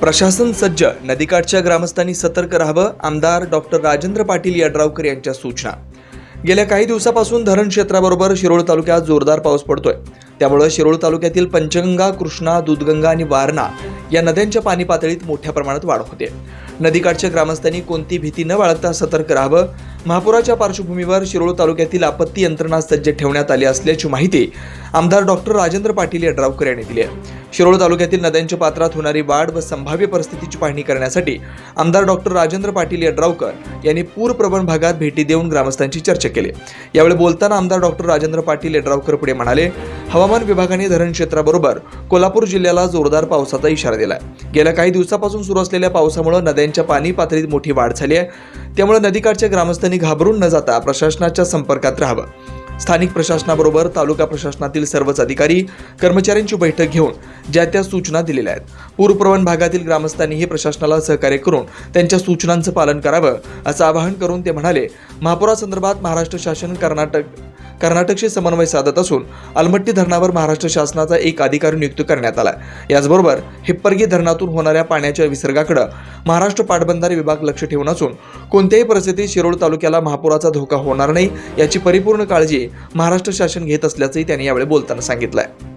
प्रशासन सज्ज नदीकाठच्या ग्रामस्थांनी सतर्क राहावं आमदार डॉक्टर राजेंद्र पाटील यड्रावकर यांच्या सूचना. गेल्या काही दिवसापासून धरण क्षेत्राबरोबर शिरोळ तालुक्यात जोरदार पाऊस पडतोय. त्यामुळे शिरोळ तालुक्यातील पंचगंगा कृष्णा दूधगंगा आणि वारणा या नद्यांच्या पाणी पातळीत मोठ्या प्रमाणात वाढ होते. नदीकाठच्या ग्रामस्थांनी कोणती भीती न बाळगता सतर्क राहावं महापुराच्या पार्श्वभूमीवर शिरोळ तालुक्यातील आपत्ती यंत्रणा सज्ज ठेवण्यात आली असल्याची माहिती आमदार डॉक्टर राजेंद्र पाटील यड्रावकर यांनी दिली आहे. शिरोळ तालुक्यातील नद्यांच्या पात्रात होणारी वाढ व संभाव्य परिस्थितीची पाहणी करण्यासाठी आमदार डॉक्टर राजेंद्र पाटील यड्रावकर यांनी पूरप्रवण भागात भेटी देऊन ग्रामस्थांची चर्चा केली. यावेळी बोलताना आमदार डॉक्टर राजेंद्र पाटील यड्रावकर पुढे म्हणाले हवामान विभागाने धरण क्षेत्राबरोबर कोल्हापूर जिल्ह्याला जोरदार पावसाचा इशारा दिलाय. गेल्या काही दिवसापासून सुरू असलेल्या पावसामुळे नद्यांच्या पाणी पातळीत मोठी वाढ झाली आहे. त्यामुळे नदीकाठच्या ग्रामस्थांनी घाबरून न जाता प्रशासनाच्या संपर्कात राहावं. स्थानिक प्रशासनाबरोबर तालुका प्रशासनातील सर्वच अधिकारी कर्मचाऱ्यांची बैठक घेऊन ज्या त्या सूचना दिलेल्या आहेत. पूरप्रवण भागातील ग्रामस्थांनीही प्रशासनाला सहकार्य करून त्यांच्या सूचनांचं पालन करावं असं आवाहन करून ते म्हणाले. महापुरासंदर्भात महाराष्ट्र शासन कर्नाटक कर्नाटकशी समन्वय साधत असून अलमट्टी धरणावर महाराष्ट्र शासनाचा एक अधिकारी नियुक्त करण्यात आला याचबरोबर हिप्परगी धरणातून होणाऱ्या पाण्याच्या विसर्गाकडे महाराष्ट्र पाटबंधारे विभाग लक्ष ठेवून असून कोणत्याही परिस्थितीत शिरोळ तालुक्याला महापुराचा धोका होणार नाही याची परिपूर्ण काळजी महाराष्ट्र शासन घेत असल्याचंही त्यांनी यावेळी बोलताना सांगितलंय.